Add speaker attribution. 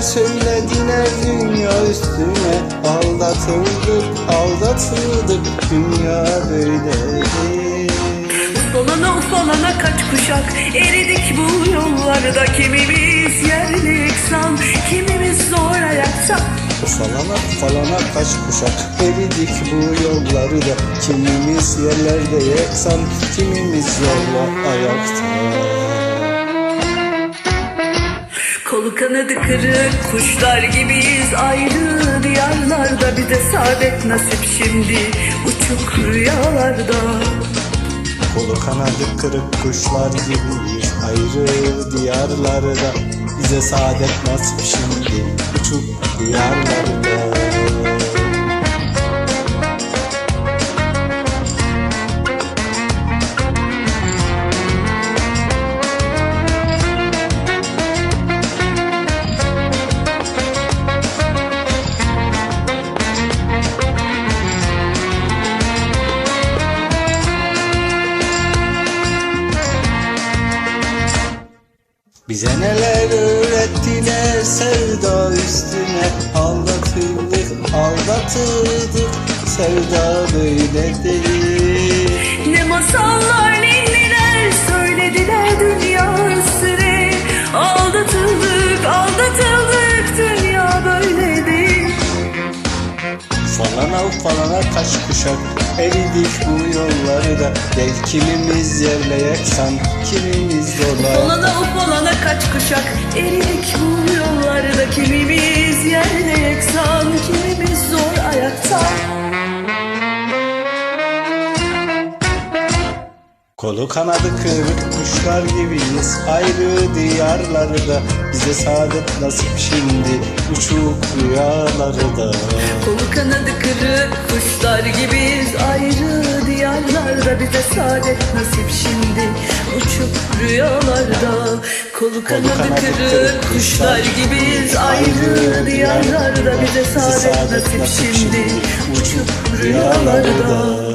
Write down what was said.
Speaker 1: ninniler söylediler dünya üstüne. Aldatıldık aldatıldık. Dünya böyle değil.
Speaker 2: Ufalana ufalana kaç kuşak. Eridik bu yollarda. Kimimiz yerli yıksan kimimiz zor ayakta
Speaker 1: Falana falana kaç kuşak. Eridik bu yolları da Kimimiz yerlerde yeksan kimimiz zorla ayakta
Speaker 2: Kolu kanadı kırık kuşlar gibiyiz ayrı diyarlarda Bize saadet nasip şimdi uçuk rüyalarda.
Speaker 1: Kolu kanadı kırık kuşlar gibiyiz ayrı diyarlarda. Bize saadet nasip şimdi uçup diyarlarda Bize neler öğrettiler sevda üstüne Aldatıldık aldatıldık sevda böyle değil.
Speaker 2: Ne masallar ninniler söylediler dünya üstüne. Aldatıldık aldatıldık dünya böyle değil.
Speaker 1: Falana falana kaç kuşak eridik bu yolları da Gel kimimiz yerle yeksan kimimiz
Speaker 2: ufalana kaç kuşak eridik bu yollarda Kimimiz yerle yeksan kimimiz zor ayakta.
Speaker 1: Kolu kanadı kırık kuşlar gibiyiz. Ayrı diyarlarda Bize saadet nasip şimdi. Uçup rüyalarda
Speaker 2: Kolu kanadı kırık kuşlar gibiyiz. Ayrı diyarlarda Bize saadet nasip şimdi. Uçup rüyalarda Kolu kanadı
Speaker 1: kırık
Speaker 2: kuşlar gibiyiz. Ayrı diyarlarda Bize saadet nasip şimdi. Uçup rüyalarda